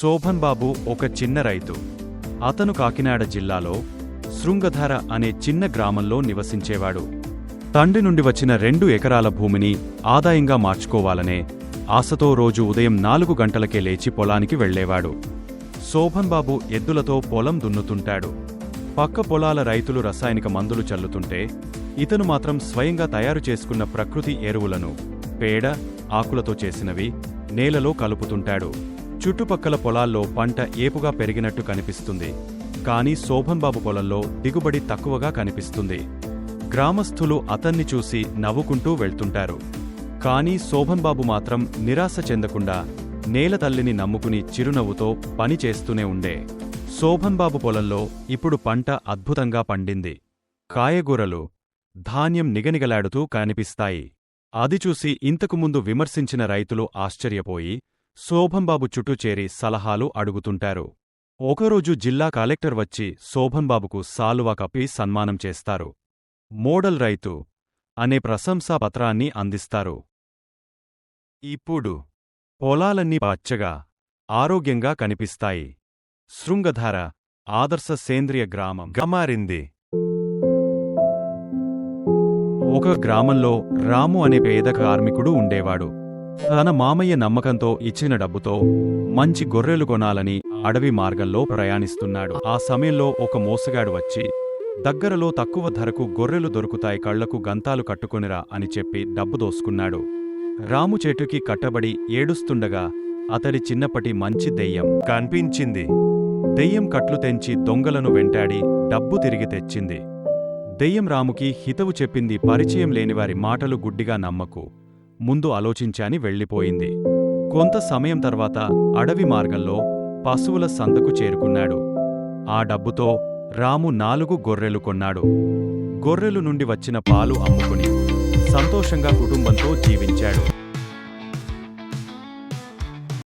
శోభన్ బాబు ఒక చిన్న రైతు. అతను కాకినాడ జిల్లాలో శృంగధార అనే చిన్న గ్రామంలో నివసించేవాడు. తండ్రి నుండి వచ్చిన రెండు ఎకరాల భూమిని ఆదాయంగా మార్చుకోవాలనే ఆశతో రోజు ఉదయం నాలుగు గంటలకే లేచి పొలానికి వెళ్ళేవాడు. శోభన్ బాబు ఎద్దులతో పొలం దున్నుతుంటాడు. పక్క పొలాల రైతులు రసాయనిక మందులు చల్లుతుంటే ఇతను మాత్రం స్వయంగా తయారు చేసుకున్న ప్రకృతి ఎరువులను పేడ ఆకులతో చేసినవి నేలలో కలుపుతుంటాడు. చుట్టుపక్కల పొలాల్లో పంట ఏపుగా పెరిగినట్టు కనిపిస్తుంది. కానీ శోభన్ బాబు పొలంలో దిగుబడి తక్కువగా కనిపిస్తుంది. గ్రామస్థులు అతన్ని చూసి నవ్వుకుంటూ వెళ్తుంటారు. కానీ శోభన్ బాబు మాత్రం నిరాశ చెందకుండా నేల తల్లిని నమ్ముకుని చిరునవ్వుతో పని చేస్తూనే ఉండే. శోభన్ బాబు పొలంలో ఇప్పుడు పంట అద్భుతంగా పండింది. కాయగూరలు ధాన్యం నిగనిగలాడుతూ కనిపిస్తాయి. అది చూసి ఇంతకుముందు విమర్శించిన రైతులు ఆశ్చర్యపోయి శోభంబాబు చుట్టూ చేరి సలహాలు అడుగుతుంటారు. ఒకరోజు జిల్లా కలెక్టర్ వచ్చి శోభంబాబుకు సాలువా కప్పి సన్మానం చేస్తారు. మోడల్ రైతు అనే ప్రశంసా పత్రాన్ని అందిస్తారు. ఇప్పుడు పొలాలన్నీ పచ్చగా ఆరోగ్యంగా కనిపిస్తాయి. శృంగధార ఆదర్శ సేంద్రియ గ్రామం గమారింది ఒక గ్రామంలో రాము అనే పేద కార్మికుడు ఉండేవాడు. తన మామయ్య నమ్మకంతో ఇచ్చిన డబ్బుతో మంచి గొర్రెలు కొనాలని అడవి మార్గంలో ప్రయాణిస్తున్నాడు. ఆ సమయంలో ఒక మోసగాడు వచ్చి దగ్గరలో తక్కువ ధరకు గొర్రెలు దొరుకుతాయి కళ్ళకు గంతాలు కట్టుకునిరా అని చెప్పి డబ్బు దోసుకున్నాడు. రాము చెట్టుకి కట్టబడి ఏడుస్తుండగా అతడి చిన్నప్పటి మంచి దెయ్యం కనిపించింది. దెయ్యం కట్లు తెంచి దొంగలను వెంటాడి డబ్బు తిరిగి తెచ్చింది. దెయ్యం రాముకి హితవు చెప్పింది పరిచయం లేనివారి మాటలు గుడ్డిగా నమ్మకు. ముందు ఆలోచించాని వెళ్ళిపోయింది. కొంత సమయం తర్వాత అడవి మార్గంలో పశువుల సంతకు చేరుకున్నాడు. ఆ డబ్బుతో రాము నాలుగు గొర్రెలు కొన్నాడు. గొర్రెలు నుండి వచ్చిన పాలు అమ్ముకుని సంతోషంగా కుటుంబంతో జీవించాడు.